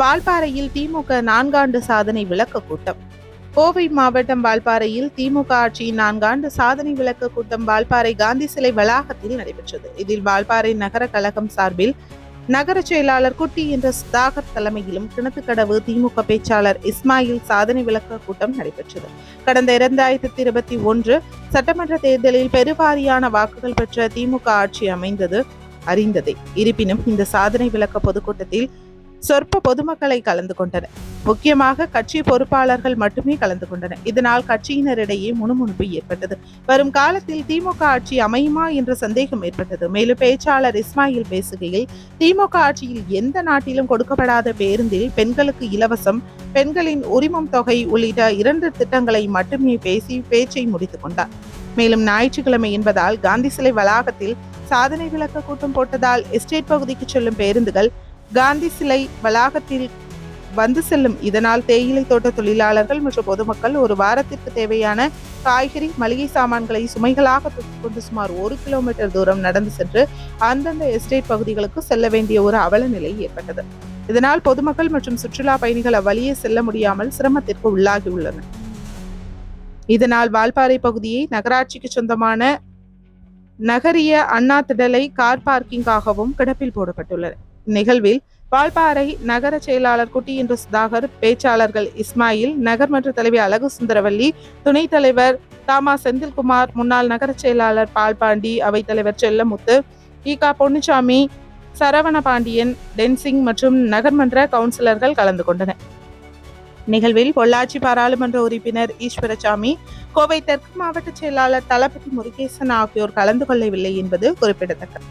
வால்பாறையில் திமுக நான்காண்டு சாதனை விளக்க கூட்டம். கோவை மாவட்டம் வால்பாறையில் திமுக ஆட்சியின் நான்காண்டு சாதனை விளக்க கூட்டம் வால்பாறை காந்தி சிலை வளாகத்தில் நடைபெற்றது. இதில் வால்பாறை நகர கழகம் சார்பில் நகர செயலாளர் குட்டி என்ற சுதாகர் தலைமையிலும் கிணத்துக்கடவு திமுக பேச்சாளர் இஸ்மாயில் சாதனை விளக்க கூட்டம் நடைபெற்றது. கடந்த இரண்டாயிரத்தி இருபத்தி ஒன்று சட்டமன்ற தேர்தலில் பெருவாரியான வாக்குகள் பெற்ற திமுக ஆட்சி அமைந்தது அறிந்ததே. இருப்பினும் இந்த சாதனை விளக்க பொதுக்கூட்டத்தில் சொற்ப பொதுமக்களை கலந்து கொண்டனர் முக்கியமாக கட்சி பொறுப்பாளர்கள் மட்டுமே கலந்து கொண்டனர் இதனால் கட்சியினரிடையே முணுமுணுப்பு ஏற்பட்டது. வரும் காலத்தில் திமுக ஆட்சி அமையுமா என்ற சந்தேகம் ஏற்பட்டது. மேலும் பேச்சாளர் இஸ்மாயில் பேசுகையில் திமுக ஆட்சியில் எந்த நாட்டிலும் கொடுக்கப்படாத பேருந்தில் பெண்களுக்கு இலவசம் பெண்களின் உரிமம் தொகை உள்ளிட்ட இரண்டு திட்டங்களை மட்டுமே பேசி பேச்சை முடித்துக் கொண்டார். மேலும் ஞாயிற்றுக்கிழமை என்பதால் காந்தி சிலை வளாகத்தில் சாதனை விளக்க கூட்டம் போட்டதால் எஸ்டேட் பகுதிக்கு செல்லும் பேருந்துகள் காந்தி சிலை வளாகத்தில் வந்து செல்லும். இதனால் தேயிலை தோட்ட தொழிலாளர்கள் மற்றும் பொதுமக்கள் ஒரு வாரத்திற்கு தேவையான காய்கறி மளிகை சாமான்களை சுமைகளாக கொண்டு சுமார் ஒரு கிலோமீட்டர் தூரம் நடந்து சென்று அந்தந்த எஸ்டேட் பகுதிகளுக்கு செல்ல வேண்டிய ஒரு அவல நிலை ஏற்பட்டது. இதனால் பொதுமக்கள் மற்றும் சுற்றுலா பயணிகள் அவ்வழியே செல்ல முடியாமல் சிரமத்திற்கு உள்ளாகியுள்ளனர் இதனால் வால்பாறை பகுதியை நகராட்சிக்கு சொந்தமான நகரிய அண்ணா திடலை கார் பார்க்கிங்காகவும் கிடப்பில் போடப்பட்டுள்ளது. நிகழ்வில் வால்பாறை நகர செயலாளர் குட்டியின்று சுதாகர் பேச்சாளர்கள் இஸ்மாயில் நகர்மன்ற தலைவி அழகு சுந்தரவல்லி துணைத் தலைவர் தாமா செந்தில்குமார் முன்னாள் நகர செயலாளர் பால்பாண்டி அவைத்தலைவர் செல்லமுத்து ஈகா பொன்னுச்சாமி சரவண பாண்டியன் டென்சிங் மற்றும் நகர்மன்ற கவுன்சிலர்கள் கலந்து கொண்டனர். நிகழ்வில் பொள்ளாச்சி பாராளுமன்ற உறுப்பினர் ஈஸ்வரசாமி கோவை தெற்கு மாவட்ட செயலாளர் தளபதி முருகேசன் ஆகியோர் கலந்து கொள்ளவில்லை என்பது குறிப்பிடத்தக்கது.